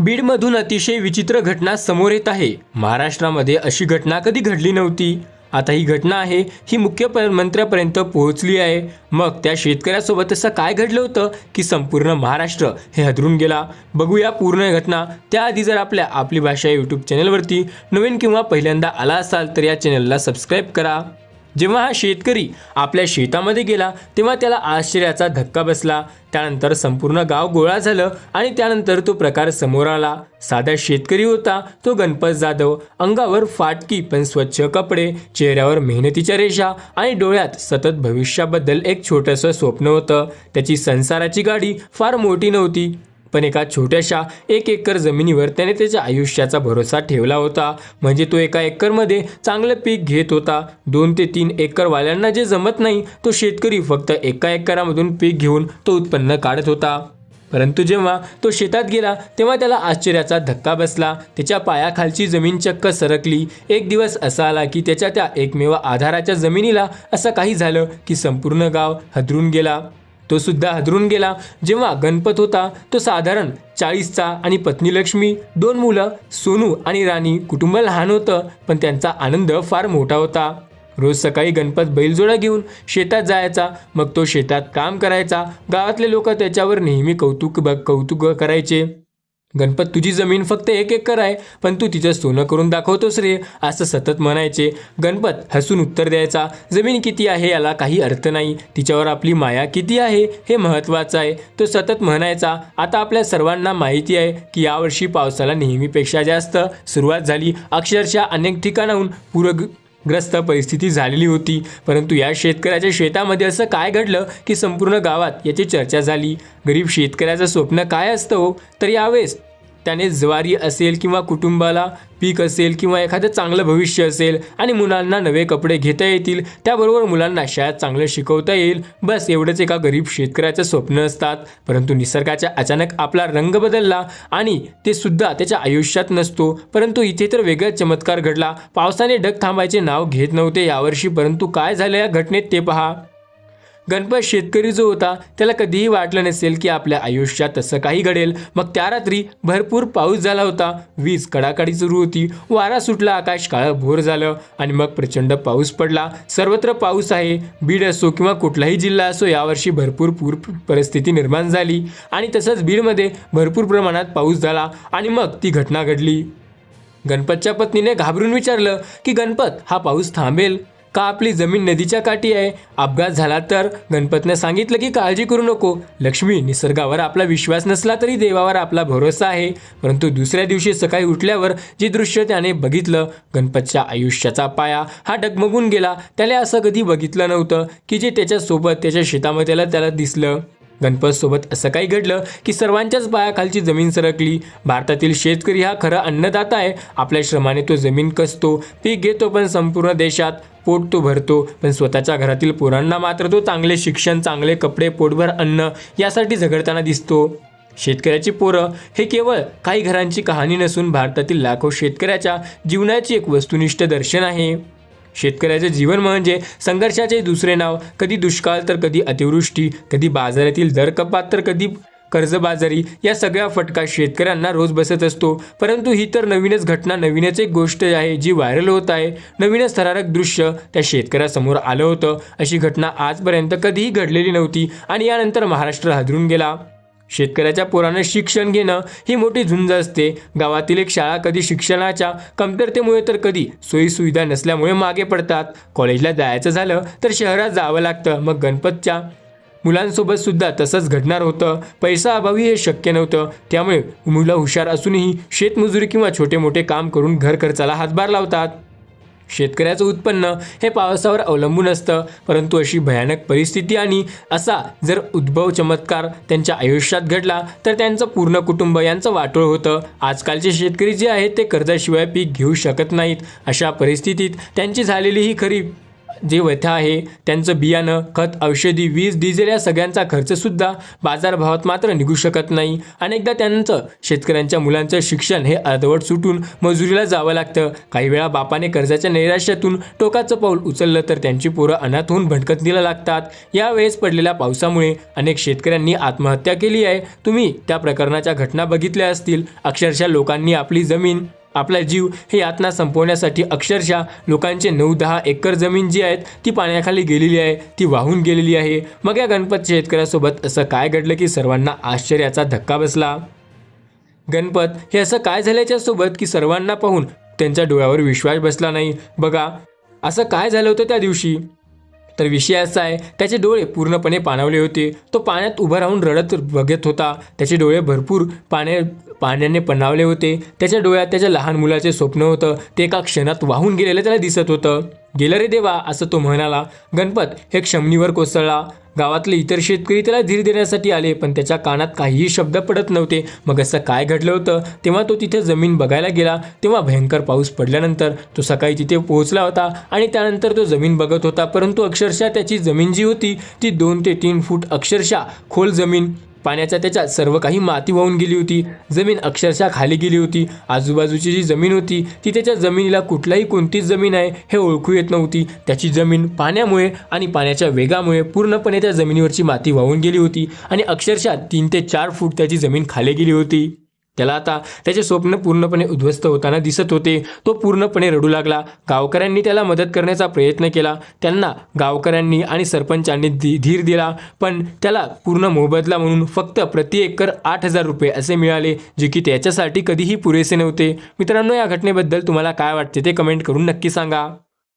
बीडमधून अतिशय विचित्र घटना समोर येत आहे. महाराष्ट्रामध्ये अशी घटना कधी घडली नव्हती? आता ही घटना आहे ही मुख्य मंत्र्यापर्यंत पोहोचली आहे. मग त्या शेतकऱ्यासोबत असं काय घडलं होतं की संपूर्ण महाराष्ट्र हे हदरून गेला? बघूया पूर्ण घटना. त्याआधी जर आपल्या आपली भाषा यूट्यूब चॅनलवरती नवीन किंवा पहिल्यांदा आला असाल तर या चॅनलला सबस्क्राईब करा. जेव्हा हा शेतकरी आपल्या शेतामध्ये गेला तेव्हा त्याला आश्चर्याचा धक्का बसला. त्यानंतर संपूर्ण गाव गोळा झालं आणि त्यानंतर तो प्रकार समोर आला. साधा शेतकरी होता तो गणपत जाधव. अंगावर फाटकी पण स्वच्छ कपडे चेहऱ्यावर मेहनतीच्या रेषा आणि डोळ्यात सतत भविष्याबद्दल एक छोटंसं स्वप्न होतं. त्याची संसाराची गाडी फार मोठी नव्हती. पण एका छोट्याशा एक एकर जमिनीवर त्याने त्याच्या आयुष्याचा भरोसा ठेवला होता. म्हणजे तो एका एकरमध्ये चांगलं पीक घेत होता. दोन ते तीन एकरवाल्यांना जे जमत नाही तो शेतकरी फक्त एका एकरामधून पीक घेऊन तो उत्पन्न काढत होता. परंतु जेव्हा तो शेतात गेला तेव्हा त्याला आश्चर्याचा धक्का बसला. त्याच्या पायाखालची जमीन चक्क सरकली. एक दिवस असा आला की त्याच्या त्या एकमेव आधाराच्या जमिनीला असं काही झालं की संपूर्ण गाव हदरून गेला. तो सुद्धा हदरून गेला. जेव्हा गणपत होता तो साधारण चाळीसचा आणि पत्नी लक्ष्मी दोन मुलं सोनू आणि राणी कुटुंब लहान होतं पण त्यांचा आनंद फार मोठा होता. रोज सकाळी गणपत बैलजोडा घेऊन शेतात जायचा मग तो शेतात काम करायचा. गावातले लोक त्याच्यावर नेहमी कौतुक ब कौतुक करायचे. गणपत तुझी जमीन फक्त एक एकर आहे पण तू तिचं सोनं करून दाखवतोस रे असं सतत म्हणायचे. गणपत हसून उत्तर द्यायचा जमीन किती आहे याला काही अर्थ नाही तिच्यावर आपली माया किती आहे हे महत्त्वाचं आहे. तो सतत म्हणायचा आता आपल्या सर्वांना माहिती आहे की यावर्षी पावसाला नेहमीपेक्षा जास्त सुरुवात झाली अक्षरशः अनेक ठिकाणाहून पूर ग्रस्त परिस्थिती झालेली होती. परंतु या शेतकऱ्याच्या शेतामध्ये असं काय घडलं की संपूर्ण गावात याची चर्चा झाली? गरीब शेतकऱ्याचं स्वप्न काय असतं हो? तर यावेळेस त्याने ज्वारी असेल किंवा कुटुंबाला पीक असेल किंवा एखादं चांगलं भविष्य असेल आणि मुलांना नवे कपडे घेता येतील त्याबरोबर मुलांना शाळेत चांगलं शिकवता येईल. बस एवढंच एका गरीब शेतकऱ्याचं स्वप्न असतात. परंतु निसर्गाच्या अचानक आपला रंग बदलला आणि ते सुद्धा त्याच्या आयुष्यात नसतो. परंतु इथे तर वेगळा चमत्कार घडला. पावसाने ढग थांबायचे नाव घेत नव्हते यावर्षी. परंतु काय झालं या घटनेत ते पहा. गणपत शेतकरी जो होता त्याला कधीही वाटलं नसेल की आपल्या आयुष्यात तसं काही घडेल. मग त्या रात्री भरपूर पाऊस झाला होता. वीज कडाकडी सुरू होती. वारा सुटला आकाश काळं भोर झालं आणि मग प्रचंड पाऊस पडला. सर्वत्र पाऊस आहे. बीड असो किंवा कुठलाही जिल्हा असो यावर्षी भरपूर पूर परिस्थिती निर्माण झाली. आणि तसंच बीडमध्ये भरपूर प्रमाणात पाऊस झाला आणि मग ती घटना घडली. गणपतच्या पत्नीने घाबरून विचारलं की गणपत हा पाऊस थांबेल? का आपली जमीन नदीच्या काठी आहे? अपघात झाला तर? गणपतीने सांगितलं की काळजी करू नको. लक्ष्मी निसर्गावर आपला विश्वास नसला तरी देवावर आपला भरोसा आहे. परंतु दुसऱ्या दिवशी सकाळी उठल्यावर जे दृश्य त्याने बघितलं गणपतच्या आयुष्याचा पाया हा डगमगून गेला. त्याला असं कधी बघितलं नव्हतं की जे त्याच्यासोबत त्याच्या शेतामध्ये त्याला दिसलं. गणपतसोबत असं काही घडलं की सर्वांच्याच पायाखालची जमीन सरकली. भारतातील शेतकरी हा खरा अन्नदाता आहे. आपल्या श्रमाने तो जमीन कसतो पीक घेतो पण संपूर्ण देशात पोट तो भरतो. पण स्वतःच्या घरातील पोरांना मात्र तो चांगले शिक्षण चांगले कपडे पोटभर अन्न यासाठी झगडताना दिसतो. शेतकऱ्याची पोरं हे केवळ काही घरांची कहाणी नसून भारतातील लाखो शेतकऱ्याच्या जीवनाची एक वस्तुनिष्ठ दर्शन आहे. शेतकऱ्याचे जीवन म्हणजे संघर्षाचे दुसरे नाव. कधी दुष्काळ तर कधी अतिवृष्टी कधी बाजारातील दर कपात तर कधी कर्जबाजारी. या सगळ्या फटका शेतकऱ्यांना रोज बसत असतो. परंतु ही तर नवीनच घटना नवीनच एक गोष्ट आहे जी व्हायरल होत आहे. नवीनच थरारक दृश्य त्या शेतकऱ्यासमोर आलं होतं. अशी घटना आजपर्यंत कधीही घडलेली नव्हती आणि यानंतर महाराष्ट्र हादरून गेला. शेतकऱ्याच्या पोरानं शिक्षण घेणं ही मोठी झुंज असते. गावातील एक शाळा कधी शिक्षणाच्या कमतरतेमुळे तर कधी सोयीसुविधा नसल्यामुळे मागे पडतात. कॉलेजला जायचं झालं तर शहरात जावं लागतं. मग गणपतच्या मुलांसोबत सुद्धा तसंच घडणार होतं. पैसा अभावी हे शक्य नव्हतं. त्यामुळे मुलं हुशार असूनही शेतमजुरी किंवा छोटे मोठे काम करून घर खर्चाला हातभार लावतात. शेतकऱ्याचं उत्पन्न हे पावसावर अवलंबून असतं. परंतु अशी भयानक परिस्थिती आणि असा जर उद्भव चमत्कार त्यांच्या आयुष्यात घडला तर त्यांचं पूर्ण कुटुंब यांचं वाटोळ होतं. आजकालचे शेतकरी जे आहेत ते कर्जाशिवाय पीक घेऊ शकत नाहीत. अशा परिस्थितीत त्यांची झालेली ही खरी जे व्यथा आहे त्यांचं बियाणं खत औषधी वीज डिझेल या सगळ्यांचा खर्चसुद्धा बाजारभावात मात्र निघू शकत नाही. अनेकदा त्यांचं शेतकऱ्यांच्या मुलांचं शिक्षण हे अर्धवट सुटून मजुरीला जावं लागतं. काही वेळा बापाने कर्जाच्या नैराश्यातून टोकाचं पाऊल उचललं तर त्यांची पोरं अनाथ होऊन भटकंतीला लागतात. यावेळेस पडलेल्या पावसामुळे अनेक शेतकऱ्यांनी आत्महत्या केली आहे. तुम्ही त्या प्रकरणाच्या घटना बघितल्या असतील. अक्षरशः लोकांनी आपली जमीन आपला जीव हे यातना संपवण्यासाठी अक्षरशः लोकांचे नऊ दहा एकर जमीन जी आहेत ती पाण्याखाली गेलेली आहे ती वाहून गेलेली आहे. मग या गणपत शेतकऱ्यासोबत असं काय घडलं की सर्वांना आश्चर्याचा धक्का बसला? गणपत हे असं काय झाल्याच्या सोबत की सर्वांना पाहून त्यांच्या डोळ्यावर विश्वास बसला नाही? बघा असं काय झालं होतं त्या दिवशी? तर विषय असा आहे त्याचे डोळे पूर्णपणे पाणावले होते. तो पाण्यात उभं राहून रडत बघत होता. त्याचे डोळे भरपूर पाण्या पाण्याने पणावले होते. त्याच्या डोळ्यात त्याच्या लहान मुलाचे स्वप्न होतं. ते एका क्षणात वाहून गेलेलं त्याला दिसत होतं. गेलं रे देवा असं तो म्हणाला. गणपत हे क्षमणीवर कोसळला. गावातले इतर शेतकरी त्याला धीर देण्यासाठी आले पण त्याच्या कानात काहीही शब्द पडत नव्हते. मग असं काय घडलं होतं? तेव्हा तो तिथे जमीन बघायला गेला. तेव्हा भयंकर पाऊस पडल्यानंतर तो सकाळी तिथे पोहोचला होता आणि त्यानंतर तो जमीन बघत होता. परंतु अक्षरशः त्याची जमीन जी होती ती दोन ते तीन फूट अक्षरशः खोल जमीन. पाण्याच्या त्याच्यात सर्व काही माती वाहून गेली होती. जमीन अक्षरशः खाली गेली होती. आजूबाजूची जी जमीन होती ती त्याच्या जमिनीला कुठलाही कोणतीच जमीन आहे हे ओळखू येत नव्हती. त्याची जमीन पाण्यामुळे आणि पाण्याच्या वेगामुळे पूर्णपणे त्या जमिनीवरची माती वाहून गेली होती आणि अक्षरशः तीन ते चार फूट त्याची जमीन खाली गेली होती. त्याला आता त्याचे स्वप्न पूर्णपणे उद्ध्वस्त होताना दिसत होते. तो पूर्णपणे रडू लागला. गावकऱ्यांनी त्याला मदत करण्याचा प्रयत्न केला. त्यांना गावकऱ्यांनी आणि सरपंचांनी धी धीर दिला. पण त्याला पूर्ण मोबदला म्हणून फक्त प्रति एकर आठ हजार रुपये असे मिळाले जे की त्याच्यासाठी कधीही पुरेसे नव्हते. मित्रांनो या घटनेबद्दल तुम्हाला काय वाटते ते कमेंट करून नक्की सांगा.